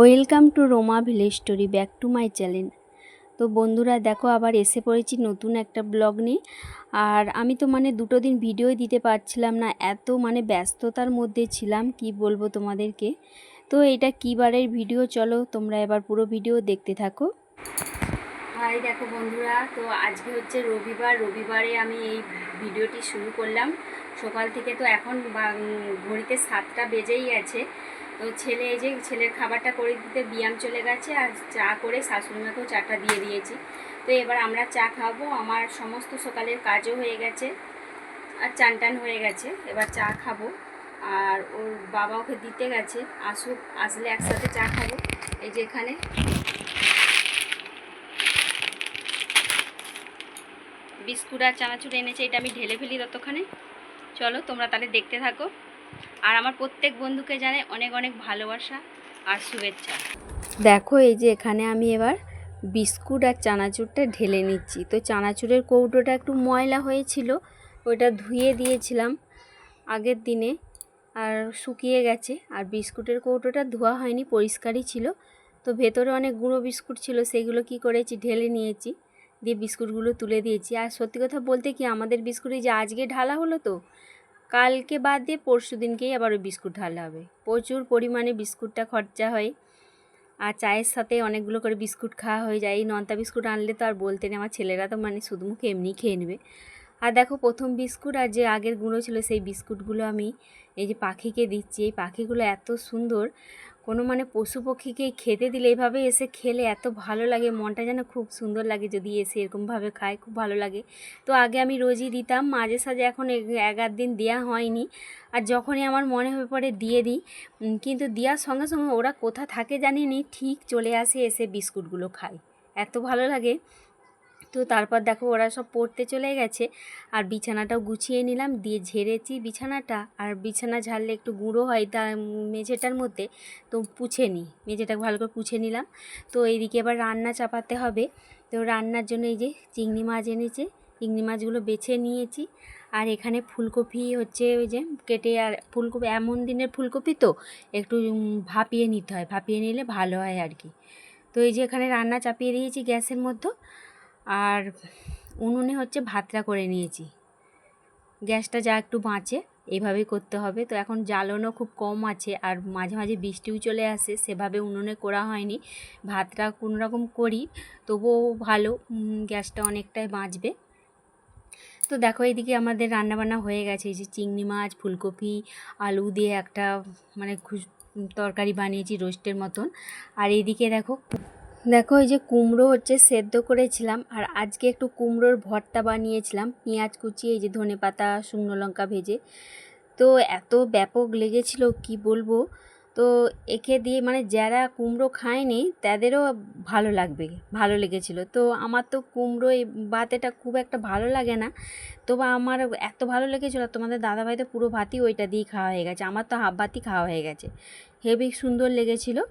Welcome to Roma village story, back to my channel. তো বন্ধুরা, দেখো, আবার এসে পড়েছি নতুন একটা ব্লগ নিয়ে। আর আমি তো মানে দুটো দিন ভিডিওই দিতে পারছিলাম না, এত মানে ব্যস্ততার মধ্যে ছিলাম, কি বলব তোমাদেরকে? তো এটা কী বারের ভিডিও, চলো তোমরা এবার পুরো ভিডিও দেখতে থাকো। হাই দেখো বন্ধুরা, তো আজকে হচ্ছে রবিবার, রবিবারে আমি এই ভিডিওটি শুরু করলাম। সকাল থেকে তো এখন ঘড়িতে সাতটা বেজেই গেছে তো ছেলে এই যে ছেলের খাবারটা করে দিতে বিয়াম চলে গেছে আর চা করে শাশুড়িমাকেও চাটা দিয়ে দিয়েছি। তো এবার আমরা চা খাব। আমার সমস্ত সকালের কাজও হয়ে গেছে আর চান টান হয়ে গেছে। এবার চা খাব। আর ওর বাবা ওকে দিতে গেছে। আসুক, আসলে একসাথে চা খাব। এই যে এখানে। বিস্কুট আর চানাচুর এনেছে, এটা আমি ঢেলে ফেলি ততক্ষণে। চলো, তোমরা তাহলে দেখতে থাকো। আর আমার প্রত্যেক বন্ধুকে জানে অনেক অনেক ভালোবাসা আর শুভেচ্ছা। দেখো, এই যে এখানে আমি এবার বিস্কুট আর চানাচুরটা ঢেলে নিচ্ছি। তো চানাচুরের কৌটোটা একটু ময়লা হয়েছিল ওইটা ধুয়ে দিয়েছিলাম আগের দিনে আর শুকিয়ে গেছে। আর বিস্কুটের কৌটোটা ধোয়া হয়নি, পরিষ্কারই ছিল। তো ভেতরে অনেক গুঁড়ো বিস্কুট ছিল, সেগুলো কি করেছি, ঢেলে নিয়েছি, দিয়ে বিস্কুটগুলো তুলে দিয়েছি। আর সত্যি কথা বলতে কি, আমাদের বিস্কুট যে আজকে ঢালা হলো তো কালকে বাদ দিয়ে পরশু দিনকেই আবার ওই বিস্কুট ঢালা হবে। প্রচুর পরিমাণে বিস্কুটটা খরচা হয়। আর চায়ের সাথে অনেকগুলো করে বিস্কুট খাওয়া হয়ে যায়। এই নন্তা বিস্কুট আনলে তো আর বলতে নেই। আমার ছেলেরা তো মানে শুধু মুখে এমনি খেয়ে নেবে। আর দেখো প্রথম বিস্কুট আর যে আগের গুঁড়ো ছিল সেই বিস্কুটগুলো আমি এই যে পাখিকে দিচ্ছি, এই পাখিগুলো এত সুন্দর। কোনো মানে পশু পক্ষীকে খেতে দিলে এভাবে এসে খেলে এত ভালো লাগে, মনটা যেন খুব সুন্দর লাগে যদি এসে এরকমভাবে খায়, খুব ভালো লাগে। তো আগে আমি রোজই দিতাম, মাঝে সাঝে এখন এক আধ দিন দেওয়া হয়নি। আর যখনই আমার মনে হয়ে পড়ে দিয়ে দিই কিন্তু দেওয়ার সঙ্গে সঙ্গে ওরা কোথা থাকে জানি নি ঠিক চলে আসে এসে বিস্কুটগুলো খায়। এত ভালো লাগে। তো তারপর দেখো ওরা সব পড়তে চলে গেছে। আর বিছানাটাও গুছিয়ে নিলাম, দিয়ে ঝেড়েছি বিছানাটা। আর বিছানা ঝাড়লে একটু গুঁড়ো হয় তার মেঝেটার মধ্যে, তো পুছে নিই মেঝেটা ভালো করে পুছে নিলাম। তো এইদিকে এবার রান্না চাপাতে হবে। তো রান্নার জন্য এই যে চিংড়ি মাছ এনেছে, চিংড়ি মাছগুলো বেছে নিয়েছি। আর এখানে ফুলকপি হচ্ছে ওই যে কেটে আর ফুলকপি, এমন দিনের ফুলকপি তো একটু ভাপিয়ে নিতে হয়, ভাপিয়ে নিলে ভালো হয় আর কি। তো এই যে এখানে রান্না চাপিয়ে দিয়েছি গ্যাসের মধ্যে। আর উনুনে হচ্ছে ভাতটা করে নিয়েছি। গ্যাসটা যা একটু বাঁচে এইভাবেই করতে হবে। তো এখন জ্বালানো খুব কম আছে আর মাঝে মাঝে বৃষ্টিও চলে আসে, সেভাবে উনুনে করা হয়নি। ভাতটা কোনো রকম করি, তবুও ভালো গ্যাসটা অনেকটাই বাঁচবে। তো দেখো এদিকে আমাদের রান্নাবান্না হয়ে গেছে। এই যে চিংড়ি মাছ, ফুলকপি, আলু দিয়ে একটা মানে তরকারি বানিয়েছি রোস্টের মতন। আর এইদিকে দেখো দেখো, এই যে কুমড়ো হচ্ছে সেদ্ধ করেছিলাম, আর আজকে একটু কুমড়োর ভর্তা বানিয়েছিলাম, পেঁয়াজ কুচি, এই যে ধনে পাতা, শুকনো লঙ্কা ভেজে। তো এত ব্যাপক লেগেছিল, কি বলব? তো একে দিয়ে মানে যারা কুমড়ো খায়নি, তাদেরও ভালো লাগবে, ভালো লেগেছিল। তো আমার তো কুমড়ো এই বাতেটা খুব একটা ভালো লাগে না, তবু আমার এত ভালো লেগেছিলো, তোমাদের দাদাভাই তো পুরো ভাতই ওইটা দিয়েই খাওয়া হয়ে গেছে, আমার তো হাফ ভাতই খাওয়া হয়ে গেছে। হেভি সুন্দর লেগেছিলো।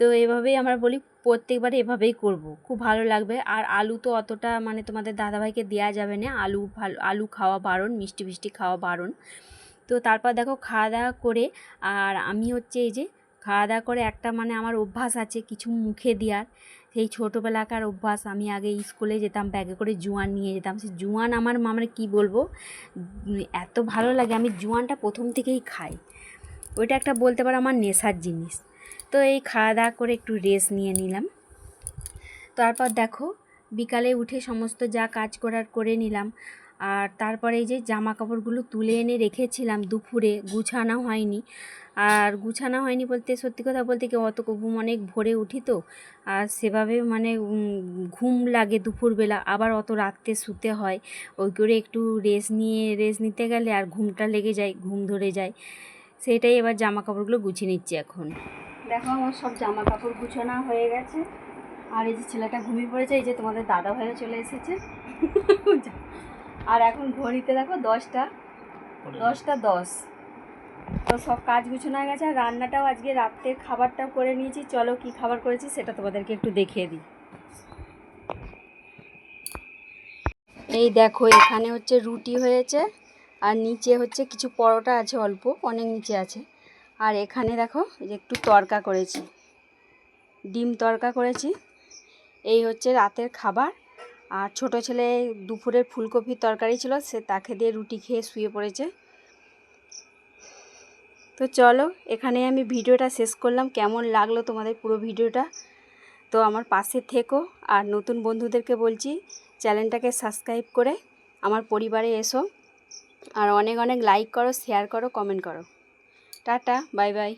তো এভাবেই আমরা বলি প্রত্যেকবার এভাবেই করব। খুব ভালো লাগবে। আর আলু তো অতটা মানে তোমাদের দাদাভাইকে দেওয়া যাবে না। আলু ভালো, আলু খাওয়া বারণ, মিষ্টি মিষ্টি খাওয়া বারণ। তো তারপর দেখো খাওয়া দাওয়া করে, আর আমি হচ্ছে এই যে খাওয়া দাওয়া করে একটা মানে আমার অভ্যাস আছে কিছু মুখে দেওয়ার। সেই ছোটোবেলাকার অভ্যাস। আমি আগে স্কুলে যেতাম, ব্যাগে করে জোয়ান নিয়ে যেতাম। সেই জোয়ান আমার মানে কি বলব? এত ভালো লাগে। আমি জোয়ানটা প্রথম থেকেই খাই। ওইটা একটা বলতে পারো আমার নেশার জিনিস। তো এই খাওয়া দাওয়া করে একটু রেস্ট নিয়ে নিলাম। তারপর দেখো, বিকালে উঠে সমস্ত যা কাজ করার করে নিলাম। আর তারপরে এই যে জামা কাপড়গুলো তুলে এনে রেখেছিলাম দুপুরে, গুছানো হয়নি। আর গুছানো হয়নি বলতে, সত্যি কথা বলতে কি, অত ঘুম অনেক ভোরে উঠি তো। আর সেভাবে মানে ঘুম লাগে দুপুরবেলা, আবার অত রাত্রে শুতে হয়। ওই করে একটু রেস্ট নিয়ে রেস্ট নিতে গেলে আর ঘুমটা লেগে যায়, ঘুম ধরে যায়। সেটাই এবার জামা কাপড়গুলো গুছিয়ে নিচ্ছি এখন। দেখো আমার সব জামা কাপড় গুছানো হয়ে গেছে। আর এই যে ছেলেটা ঘুমিয়ে পড়েছে, এই যে তোমাদের দাদা ভাইও চলে এসেছে। আর এখন ঘড়িতে দেখো দশটা দশটা দশ। তো সব কাজ গুছানো হয়ে গেছে, আর রান্নাটাও আজকে রাত্রে খাবারটাও করে নিয়েছি। চলো কি খাবার করেছি সেটা তোমাদেরকে একটু দেখিয়ে দিই। এই দেখো, এখানে হচ্ছে রুটি হয়েছে। আর নিচে হচ্ছে কিছু পরোটা আছে অল্প, অনেক নিচে আছে। আর এখানে দেখো যে একটু তরকা করেছি। ডিম তরকা করেছি। এই হচ্ছে রাতের খাবার। আর ছোট ছেলে দুপুরের ফুলকপির তরকারি ছিল, সে তাকে দিয়ে রুটি খেয়ে শুয়ে পড়েছে। তো চলো এখানে আমি ভিডিওটা শেষ করলাম। কেমন লাগল তোমাদের পুরো ভিডিওটা? তো আমার পাশে থেকো। আর নতুন বন্ধুদেরকে বলছি, চ্যানেলটাকে সাবস্ক্রাইব করে আমার পরিবারে এসো। আর অনেক অনেক লাইক করো শেয়ার করো কমেন্ট করো। Tata bye bye